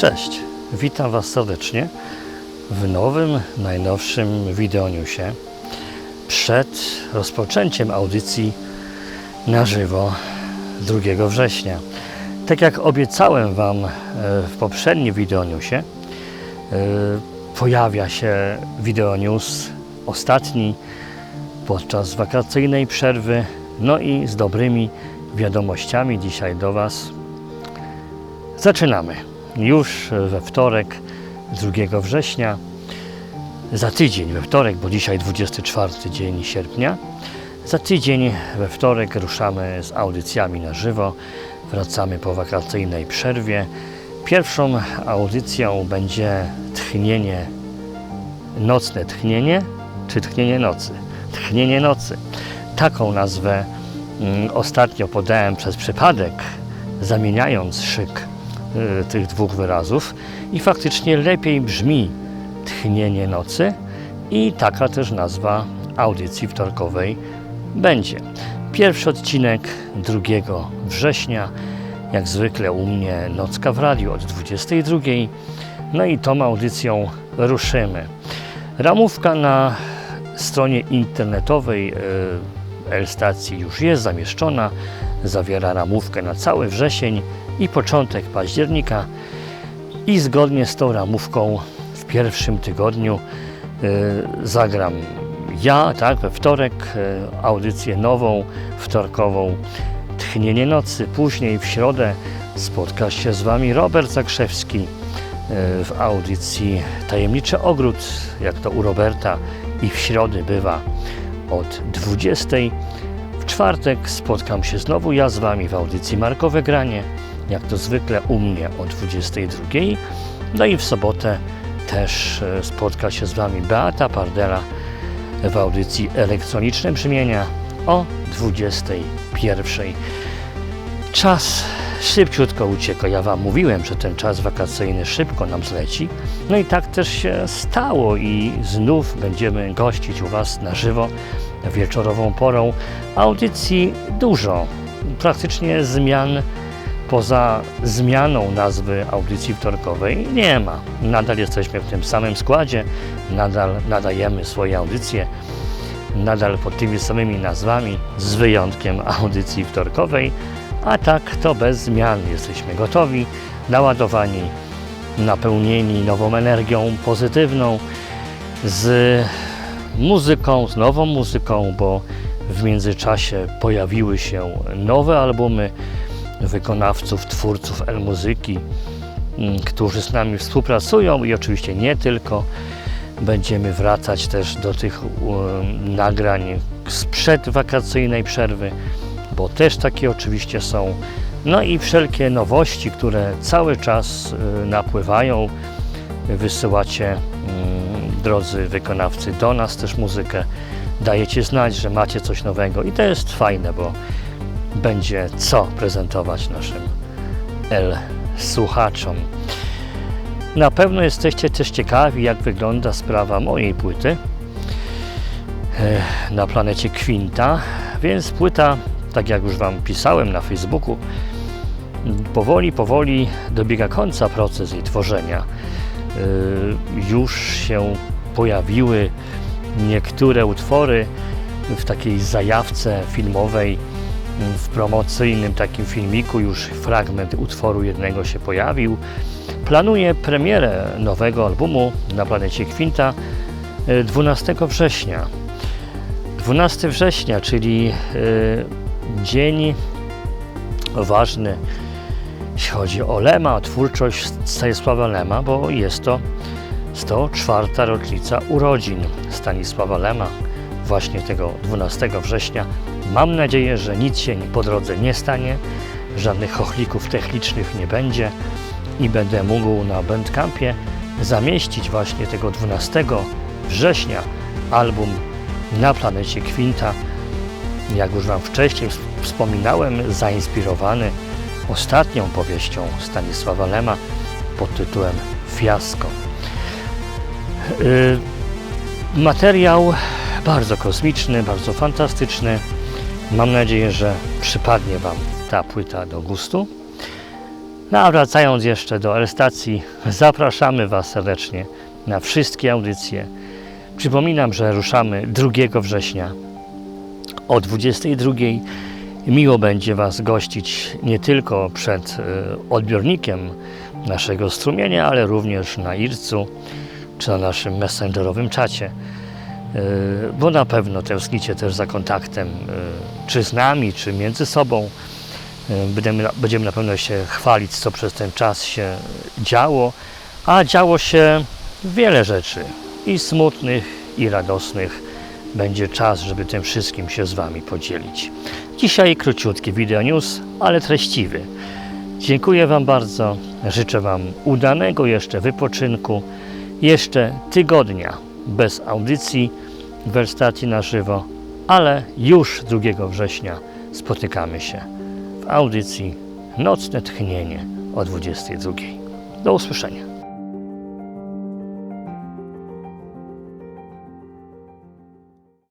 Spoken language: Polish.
Cześć, witam Was serdecznie w nowym, najnowszym wideoniusie przed rozpoczęciem audycji na żywo 2 września. Tak jak obiecałem Wam e, w poprzednim wideoniusie, e, pojawia się wideonius ostatni podczas wakacyjnej przerwy, no i z dobrymi wiadomościami dzisiaj do Was. Zaczynamy już we wtorek 2 września, za tydzień we wtorek, bo dzisiaj 24 dzień sierpnia. Za tydzień we wtorek ruszamy z audycjami na żywo. Wracamy po wakacyjnej przerwie. Pierwszą audycją będzie tchnienie, nocne tchnienie, czy tchnienie nocy? Tchnienie nocy. Taką nazwę mm, ostatnio podałem przez przypadek, zamieniając szyk tych dwóch wyrazów i faktycznie lepiej brzmi tchnienie nocy i taka też nazwa audycji wtorkowej będzie. Pierwszy odcinek 2 września, jak zwykle u mnie Nocka w Radiu od 22. No i tą audycją ruszymy. Ramówka na stronie internetowej y, L-stacji już jest zamieszczona. Zawiera ramówkę na cały wrzesień i początek października. I zgodnie z tą ramówką w pierwszym tygodniu y, zagram ja, tak, we wtorek y, audycję nową, wtorkową Tchnienie Nocy. Później w środę spotka się z Wami Robert Zakrzewski y, w audycji Tajemniczy Ogród, jak to u Roberta i w środę bywa od 20. W czwartek spotkam się znowu ja z Wami w audycji Markowe Granie, jak to zwykle u mnie o 22. No i w sobotę też e, spotka się z Wami Beata Pardela w audycji Elektroniczne Brzmienia o 21. Czas szybciutko ucieka. Ja Wam mówiłem, że ten czas wakacyjny szybko nam zleci. No i tak też się stało i znów będziemy gościć u Was na żywo wieczorową porą. Audycji dużo, praktycznie zmian poza zmianą nazwy audycji wtorkowej nie ma. Nadal jesteśmy w tym samym składzie, nadal nadajemy swoje audycje, nadal pod tymi samymi nazwami, z wyjątkiem audycji wtorkowej, a tak to bez zmian. Jesteśmy gotowi, naładowani, napełnieni nową energią pozytywną, z muzyką, z nową muzyką, bo w międzyczasie pojawiły się nowe albumy wykonawców, twórców L-Muzyki, mm, którzy z nami współpracują i oczywiście nie tylko. Będziemy wracać też do tych nagrań sprzed wakacyjnej przerwy, bo też takie oczywiście są. No i wszelkie nowości, które cały czas y, napływają, wysyłacie, mm, drodzy wykonawcy, do nas też muzykę. Dajecie znać, że macie coś nowego i to jest fajne, bo będzie co prezentować naszym L słuchaczom. Na pewno jesteście też ciekawi, jak wygląda sprawa mojej płyty e, na planecie Quinta, więc płyta, tak jak już Wam pisałem na Facebooku, powoli, powoli dobiega końca proces jej tworzenia. E, już się pojawiły niektóre utwory w takiej zajawce filmowej w promocyjnym takim filmiku już fragment utworu jednego się pojawił. Planuję premierę nowego albumu na planecie Quinta 12 września. 12 września, czyli y, dzień ważny, jeśli chodzi o Lema, twórczość Stanisława Lema, bo jest to 104. rocznica urodzin Stanisława Lema, właśnie tego 12 września Mam nadzieję, że nic się po drodze nie stanie, żadnych chochlików technicznych nie będzie i będę mógł na Bandcampie zamieścić właśnie tego 12 września album na planecie Quinta. Jak już Wam wcześniej wspominałem, zainspirowany ostatnią powieścią Stanisława Lema pod tytułem Fiasko. Yy, materiał bardzo kosmiczny, bardzo No a wracając jeszcze do arestacji, zapraszamy Was serdecznie na wszystkie audycje. Przypominam, że ruszamy 2 września o 22. Miło będzie Was gościć nie tylko przed e, odbiornikiem naszego strumienia, ale również na Ircu czy na naszym messengerowym czacie. E, Bo na pewno tęsknicie też za kontaktem e, czy z nami, czy między sobą. E, Będziemy, będziemy na pewno się chwalić, co przez ten czas się działo, a działo się wiele rzeczy i smutnych, i radosnych. Będzie czas, żeby tym wszystkim się z Wami podzielić. Dzisiaj króciutki video news, ale treściwy. Dziękuję Wam bardzo. Życzę Wam udanego jeszcze wypoczynku, jeszcze tygodnia bez audycji w na żywo, ale już 2 września spotykamy się w audycji Nocne Tchnienie o 22. Do usłyszenia.